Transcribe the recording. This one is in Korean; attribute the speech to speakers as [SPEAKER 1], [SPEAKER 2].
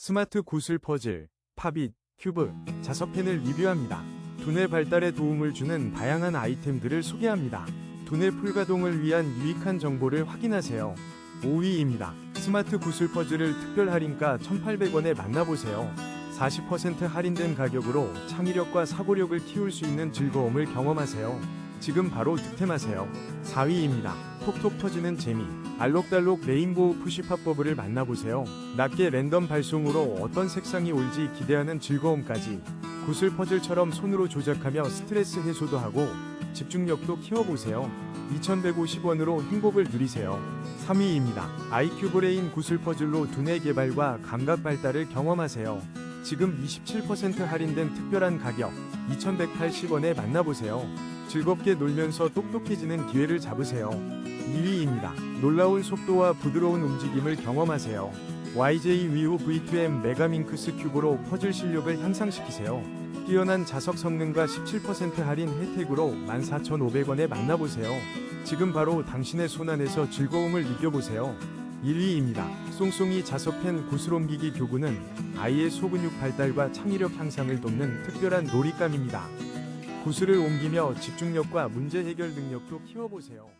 [SPEAKER 1] 스마트 구슬 퍼즐, 팝잇, 큐브, 자석펜을 리뷰합니다. 두뇌 발달에 도움을 주는 다양한 아이템들을 소개합니다. 두뇌 풀가동을 위한 유익한 정보를 확인하세요. 5위입니다. 스마트 구슬 퍼즐을 특별 할인가 1,800원에 만나보세요. 40% 할인된 가격으로 창의력과 사고력을 키울 수 있는 즐거움을 경험하세요. 지금 바로 득템하세요. 4위입니다. 톡톡 터지는 재미. 알록달록 레인보우 푸시팝 버블을 만나보세요. 낮게 랜덤 발송으로 어떤 색상이 올지 기대하는 즐거움까지 구슬 퍼즐처럼 손으로 조작하며 스트레스 해소도 하고 집중력도 키워보세요. 2150원으로 행복을 누리세요. 3위입니다. 아이큐 브레인 구슬 퍼즐로 두뇌 개발과 감각 발달을 경험하세요. 지금 27% 할인된 특별한 가격 2180원에 만나보세요. 즐겁게 놀면서 똑똑해지는 기회를 잡으세요. 2위입니다. 놀라운 속도와 부드러운 움직임을 경험하세요. YJ 위우 V2M 메가밍크스 큐브로 퍼즐 실력을 향상시키세요. 뛰어난 자석 성능과 17% 할인 혜택으로 14,500원에 만나보세요. 지금 바로 당신의 손안에서 즐거움을 느껴보세요. 1위입니다. 송송이 자석펜 구슬 옮기기 교구는 아이의 소근육 발달과 창의력 향상을 돕는 특별한 놀잇감입니다. 구슬을 옮기며 집중력과 문제 해결 능력도 키워보세요.